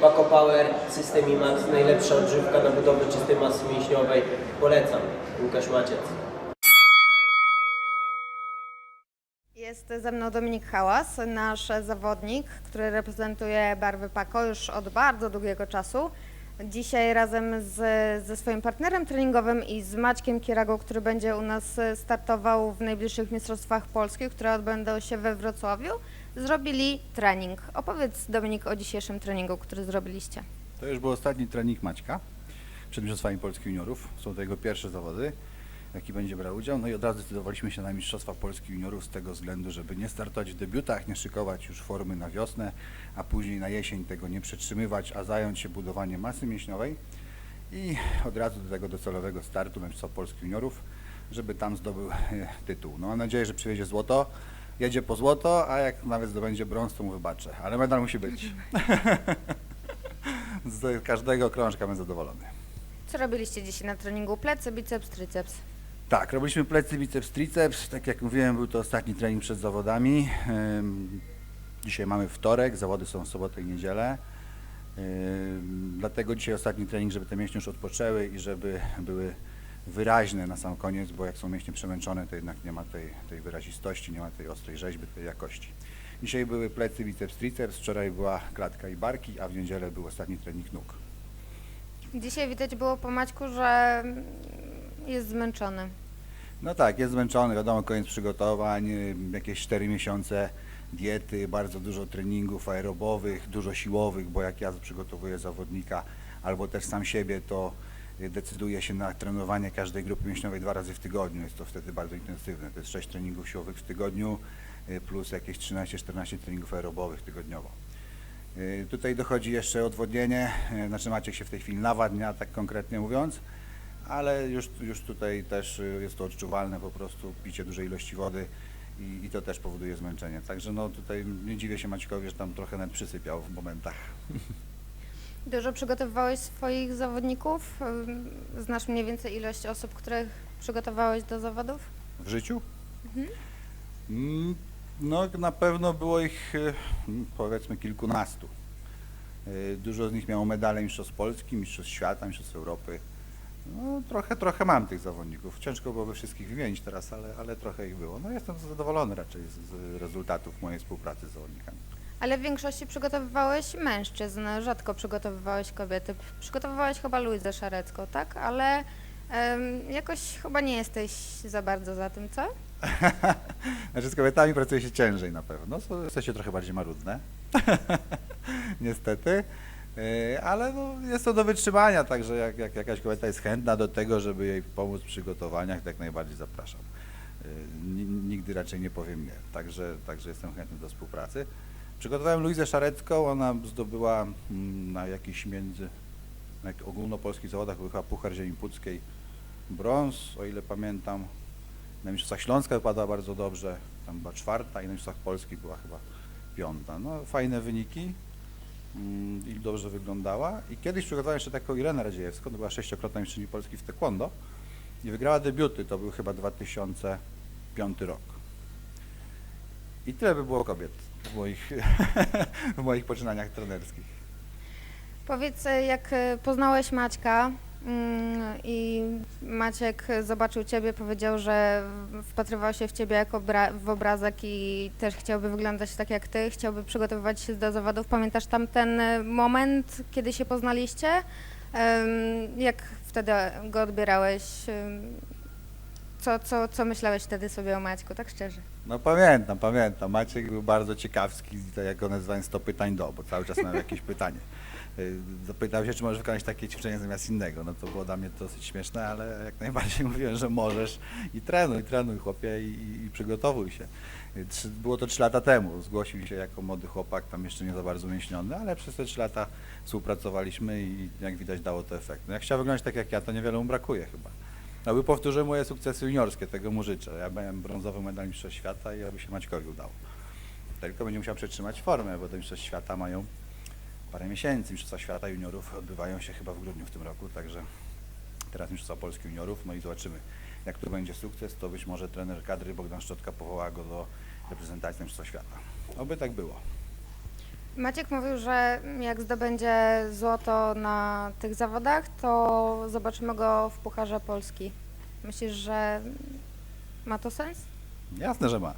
Paco Power, System IMAX, najlepsza odżywka na budowę czystej masy mięśniowej. Polecam. Łukasz Maciec. Jest ze mną Dominik Hałas, nasz zawodnik, który reprezentuje barwy Paco już od bardzo długiego czasu. Dzisiaj razem z, ze swoim partnerem treningowym i z Maćkiem Kieragą, który będzie u nas startował w najbliższych Mistrzostwach Polskich, które odbędą się we Wrocławiu, zrobili trening. Opowiedz Dominik o dzisiejszym treningu, który zrobiliście. To już był ostatni trening Maćka przed Mistrzostwami Polski Juniorów. Są to jego pierwsze zawody, jaki będzie brał udział. No i od razu zdecydowaliśmy się na Mistrzostwa Polski Juniorów z tego względu, żeby nie startować w debiutach, nie szykować już formy na wiosnę, a później na jesień tego nie przetrzymywać, a zająć się budowaniem masy mięśniowej i od razu do tego docelowego startu Mistrzostwa Polski Juniorów, żeby tam zdobył e, tytuł. No mam nadzieję, że przywiezie złoto. Jedzie po złoto, a jak nawet zdobędzie brąz, to mu wybaczę. Ale medal musi być. Z każdego krążka będę zadowolony. Co robiliście dzisiaj na treningu? Plecy, biceps, triceps. Tak, robiliśmy plecy, biceps, triceps. Tak jak mówiłem, był to ostatni trening przed zawodami. Dzisiaj mamy wtorek, zawody są w sobotę i niedzielę. Dlatego dzisiaj ostatni trening, żeby te mięśnie już odpoczęły i żeby były wyraźne na sam koniec, bo jak są mięśnie przemęczone, to jednak nie ma tej, tej wyrazistości, nie ma tej ostrej rzeźby, tej jakości. Dzisiaj były plecy, biceps, triceps, wczoraj była klatka i barki, a w niedzielę był ostatni trening nóg. Dzisiaj widać było po Maćku, że jest zmęczony. No tak, jest zmęczony, wiadomo, koniec przygotowań, jakieś 4 miesiące diety, bardzo dużo treningów aerobowych, dużo siłowych, bo jak ja przygotowuję zawodnika albo też sam siebie, to decyduję się na trenowanie każdej grupy mięśniowej dwa razy w tygodniu. Jest to wtedy bardzo intensywne. To jest 6 treningów siłowych w tygodniu y, plus jakieś 13-14 treningów aerobowych tygodniowo. Y, Tutaj dochodzi jeszcze odwodnienie, y, znaczy Maciek się w tej chwili nawadnia, tak konkretnie mówiąc, ale już, już tutaj też jest to odczuwalne po prostu picie dużej ilości wody i, i to też powoduje zmęczenie. Także no tutaj nie dziwię się Maćkowi, że tam trochę nawet przysypiał w momentach. Dużo przygotowywałeś swoich zawodników? Znasz mniej więcej ilość osób, których przygotowałeś do zawodów? W życiu? Mm, No na pewno było ich y, mm, powiedzmy kilkunastu. Y, Dużo z nich miało medale Mistrzostw Polski, Mistrzostw Świata, Mistrzostw Europy. No, trochę, trochę mam tych zawodników. Ciężko byłoby wszystkich wymienić teraz, ale, ale trochę ich było. No jestem zadowolony raczej z, z rezultatów mojej współpracy z zawodnikami. Ale w większości przygotowywałeś mężczyzn, rzadko przygotowywałeś kobiety. Przygotowywałeś chyba Luizę Szarecką, tak? Ale jakoś chyba nie jesteś za bardzo za tym, co? Znaczy z kobietami pracuje się ciężej na pewno. Są- Jesteście trochę bardziej marudne. Niestety. Yy, Ale no, jest to do wytrzymania, także jak, jak jakaś kobieta jest chętna do tego, żeby jej pomóc w przygotowaniach, tak najbardziej zapraszam. Ni- Nigdy raczej nie powiem nie, także, także jestem chętny do współpracy. Przygotowałem Luizę Szarecką, ona zdobyła mm, na jakichś między, na jak- ogólnopolskich zawodach, chyba Puchar Ziemi Puckiej brąz, o ile pamiętam. Na Mistrzostwach Śląska wypadła bardzo dobrze, tam była czwarta i na Mistrzostwach Polski była chyba piąta. No fajne wyniki mm, i dobrze wyglądała. I kiedyś przygotowałem jeszcze taką Irenę Radziejewską, to była sześciokrotna mistrzyni Polski w taekwondo i wygrała debiuty, to był chyba 2005 rok. I tyle by było kobiet w moich, w moich poczynaniach trenerskich. Powiedz, e, jak e, poznałeś Maćka mm, i Maciek zobaczył Ciebie, powiedział, że wpatrywał się w Ciebie jako w obrazek i też chciałby wyglądać tak jak Ty, chciałby przygotowywać się do zawodów. Pamiętasz tam ten e, moment, kiedy się poznaliście? Jak wtedy go odbierałeś? Co, co, co myślałeś wtedy sobie o Maćku, tak szczerze? No pamiętam, pamiętam. Maciek był bardzo ciekawski, jak go nazywałem 100 pytań do, bo cały czas miał jakieś pytanie. Y, Zapytał się, czy możesz wykonać takie ćwiczenie zamiast innego. No to było dla mnie dosyć śmieszne, ale jak najbardziej mówiłem, że możesz i trenuj, trenuj chłopie i, i, przygotowuj się. Y, trzy- Było to 3 lata temu. Zgłosił się jako młody chłopak, tam jeszcze nie za bardzo mięśniony, ale przez te 3 lata współpracowaliśmy i jak widać dało to efekt. No jak chciał wyglądać tak jak ja, to niewiele mu brakuje chyba. Aby powtórzył moje sukcesy juniorskie, tego mu życzę. Ja miałem brązowy medal Mistrzostw Świata i aby się Maćkowi udało. Tylko będzie musiał przetrzymać formę, bo te Mistrzostw Świata mają parę miesięcy. Mistrzostwa Świata juniorów odbywają się chyba w grudniu w tym roku, także teraz Mistrzostwa Polski juniorów, no i zobaczymy jak tu będzie sukces, to być może trener kadry Bogdan Szczotka powoła go do reprezentacji Mistrzostwa Świata. Oby tak było. Maciek mówił, że jak zdobędzie złoto na tych zawodach, to zobaczymy go w Pucharze Polski. Myślisz, że ma to sens? Jasne, że ma.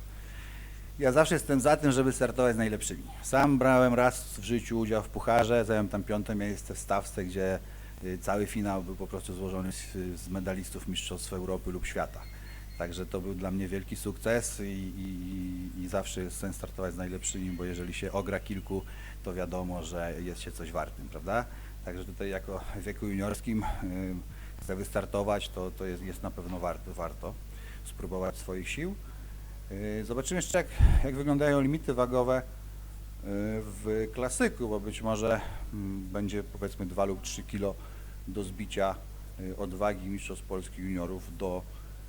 Ja zawsze jestem za tym, żeby startować z najlepszymi. Sam brałem raz w życiu udział w pucharze, zająłem tam piąte miejsce w stawce, gdzie y, cały finał był po prostu złożony z, z medalistów Mistrzostw Europy lub świata. Także to był dla mnie wielki sukces i, i, i zawsze jest sens startować z najlepszymi, bo jeżeli się ogra kilku, to wiadomo, że jest się coś wartym, prawda? Także tutaj jako w wieku juniorskim y, chcę wystartować, to, to jest, jest na pewno warto, warto spróbować swoich sił. Yy, Zobaczymy jeszcze, jak, jak wyglądają limity wagowe yy, w klasyku, bo być może mm, będzie powiedzmy 2 lub 3 kilo do zbicia yy, odwagi Mistrzostw Polski Juniorów do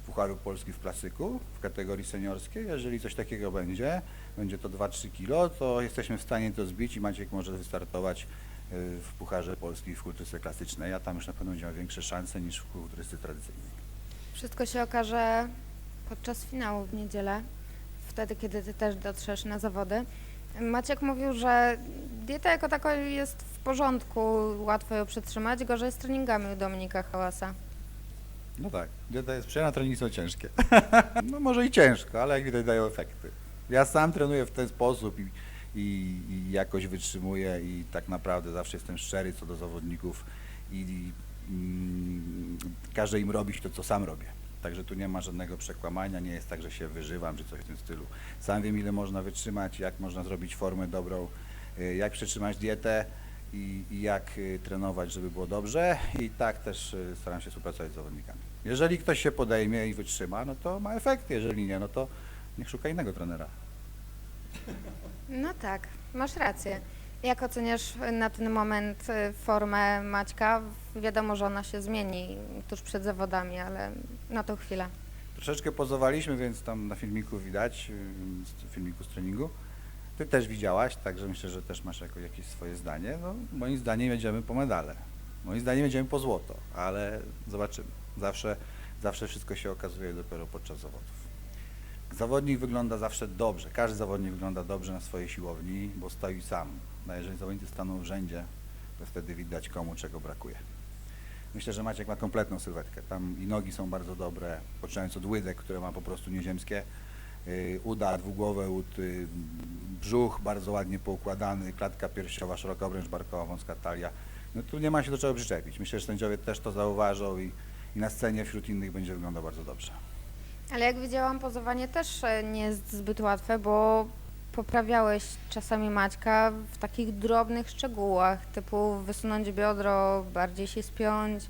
Pucharu Polski w klasyku w kategorii seniorskiej. Jeżeli coś takiego będzie, będzie to 2-3 kilo, to jesteśmy w stanie to zbić i Maciek może wystartować yy, w Pucharze Polski w kulturystyce klasycznej, a tam już na pewno będzie miał większe szanse niż w kulturystyce tradycyjnej. Wszystko się okaże podczas finału w niedzielę, wtedy, kiedy ty też dotrzesz na zawody. Maciek mówił, że dieta jako taka jest w porządku, łatwo ją przetrzymać, gorzej z treningami u Dominika Hałasa. No tak, dieta jest przyjemna, treningi są ciężkie. no może i ciężko, ale jak widać dają efekty. Ja sam trenuję w ten sposób i, i, i jakoś wytrzymuję i tak naprawdę zawsze jestem szczery co do zawodników i, i mm, każę im robić to, co sam robię. Także tu nie ma żadnego przekłamania, nie jest tak, że się wyżywam czy coś w tym stylu. Sam wiem, ile można wytrzymać, jak można zrobić formę dobrą, y, jak przetrzymać dietę i, i jak y, trenować, żeby było dobrze i tak też y, staram się współpracować z zawodnikami. Jeżeli ktoś się podejmie i wytrzyma, no to ma efekty, jeżeli nie, no to niech szuka innego trenera. No tak, masz rację. Jak oceniasz na ten moment y, formę Maćka? Wiadomo, że ona się zmieni tuż przed zawodami, ale na tą chwilę. Troszeczkę pozowaliśmy, więc tam na filmiku widać, y, filmiku z treningu. Ty też widziałaś, także myślę, że też masz jako jakieś swoje zdanie. No, moim zdaniem jedziemy po medale. Moim zdaniem jedziemy po złoto, ale zobaczymy. Zawsze, zawsze wszystko się okazuje dopiero podczas zawodów. Zawodnik wygląda zawsze dobrze. Każdy zawodnik wygląda dobrze na swojej siłowni, bo stoi sam. No jeżeli zawodnicy staną w rzędzie, to wtedy widać komu czego brakuje. Myślę, że Maciek ma kompletną sylwetkę. Tam i nogi są bardzo dobre, poczynając od łydek, które ma po prostu nieziemskie. Yy, uda, dwugłowe łód, yy, brzuch bardzo ładnie poukładany, klatka piersiowa, szeroka obręcz barkowa, wąska talia. No tu nie ma się do czego przyczepić. Myślę, że sędziowie też to zauważą i, i na scenie wśród innych będzie wyglądał bardzo dobrze. Ale jak widziałam, pozowanie też e, nie jest zbyt łatwe, bo poprawiałeś czasami Maćka w takich drobnych szczegółach, typu wysunąć biodro, bardziej się spiąć.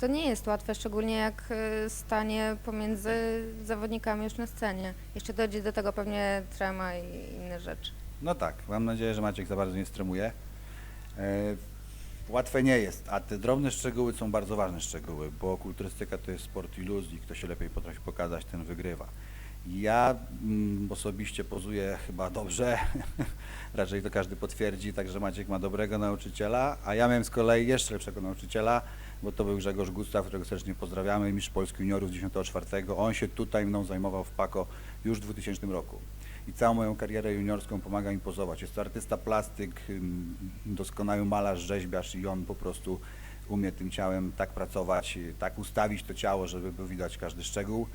To nie jest łatwe, szczególnie jak e, stanie pomiędzy zawodnikami już na scenie. Jeszcze dojdzie do tego pewnie trema i inne rzeczy. No tak, mam nadzieję, że Maciek za bardzo nie stremuje. E, łatwe nie jest, a te drobne szczegóły są bardzo ważne szczegóły, bo kulturystyka to jest sport iluzji, kto się lepiej potrafi pokazać, ten wygrywa. Ja mm, osobiście pozuję chyba dobrze, raczej to każdy potwierdzi, także Maciek ma dobrego nauczyciela, a ja miałem z kolei jeszcze lepszego nauczyciela, bo to był Grzegorz Gustaw, którego serdecznie pozdrawiamy, mistrz Polski juniorów z 94. On się tutaj mną zajmował w PAKO już w 2000 roku i całą moją karierę juniorską pomaga mi pozować. Jest to artysta plastyk, ym, doskonały malarz, rzeźbiarz i on po prostu umie tym ciałem tak pracować, tak ustawić to ciało, żeby był widać każdy szczegół.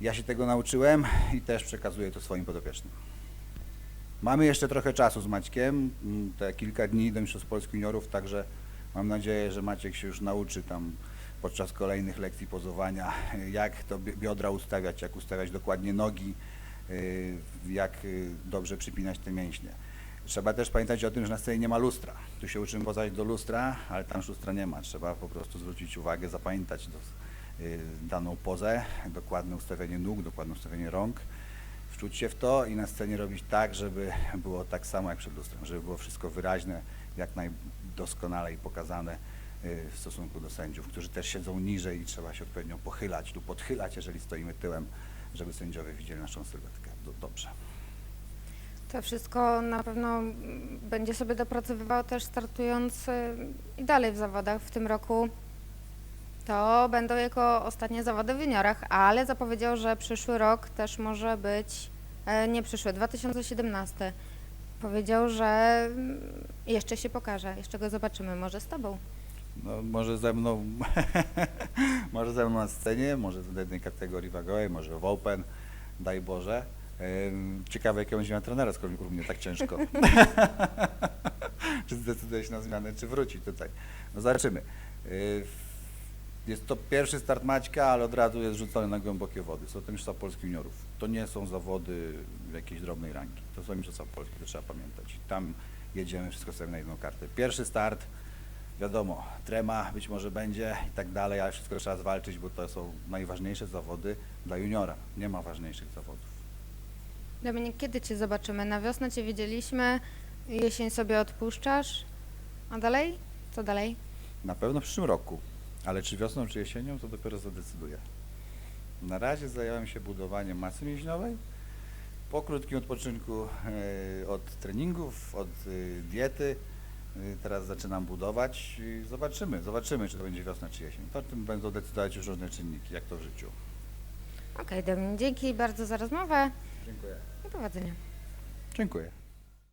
Ja się tego nauczyłem i też przekazuję to swoim podopiecznym. Mamy jeszcze trochę czasu z Maćkiem, mm, te kilka dni do Mistrzostw Polski Juniorów, także mam nadzieję, że Maciek się już nauczy tam podczas kolejnych lekcji pozowania, jak to bi- biodra ustawiać, jak ustawiać dokładnie nogi, y, jak y, dobrze przypinać te mięśnie. Trzeba też pamiętać o tym, że na scenie nie ma lustra. Tu się uczymy pozować do lustra, ale tam już lustra nie ma. Trzeba po prostu zwrócić uwagę, zapamiętać do, daną pozę, dokładne ustawienie nóg, dokładne ustawienie rąk, wczuć się w to i na scenie robić tak, żeby było tak samo jak przed lustrem, żeby było wszystko wyraźne, jak najdoskonalej pokazane y, w stosunku do sędziów, którzy też siedzą niżej i trzeba się odpowiednio pochylać lub podchylać, jeżeli stoimy tyłem, żeby sędziowie widzieli naszą sylwetkę Do- dobrze. To wszystko na pewno będzie sobie dopracowywał też startując y, i dalej w zawodach w tym roku. To będą jego ostatnie zawody w juniorach, ale zapowiedział, że przyszły rok też może być, e, nie przyszły, 2017, Powiedział, że mm, jeszcze się pokaże, jeszcze go zobaczymy, może z tobą. No, może ze mną, może ze mną na scenie, może w jednej kategorii wagowej, może w Open, daj Boże. Ciekawe, jakiego będzie miał trenera, skoro u tak ciężko. czy zdecyduje się na zmianę, czy wróci tutaj. No zobaczymy. Yy, Jest to pierwszy start Maćka, ale od razu jest rzucony na głębokie wody. Są to Mistrzostwa Polski Juniorów. To nie są zawody jakiejś drobnej rangi. To są Mistrzostwa Polski, to trzeba pamiętać. Tam jedziemy wszystko sobie na jedną kartę. Pierwszy start, wiadomo, trema być może będzie i tak dalej, ale wszystko trzeba zwalczyć, bo to są najważniejsze zawody dla juniora. Nie ma ważniejszych zawodów. Dominik, kiedy cię zobaczymy? Na wiosnę cię widzieliśmy, jesień sobie odpuszczasz, a dalej? Co dalej? Na pewno w przyszłym roku, ale czy wiosną, czy jesienią, to dopiero zadecyduję. Na razie zająłem się budowaniem masy mięśniowej. Po krótkim odpoczynku e, od treningów, od e, diety, e, teraz zaczynam budować i zobaczymy, zobaczymy, czy to będzie wiosna, czy jesień. To tym będą decydować już różne czynniki, jak to w życiu. Okej, Dominik, dzięki bardzo za rozmowę Dziękuję. i powodzenia. Dziękuję.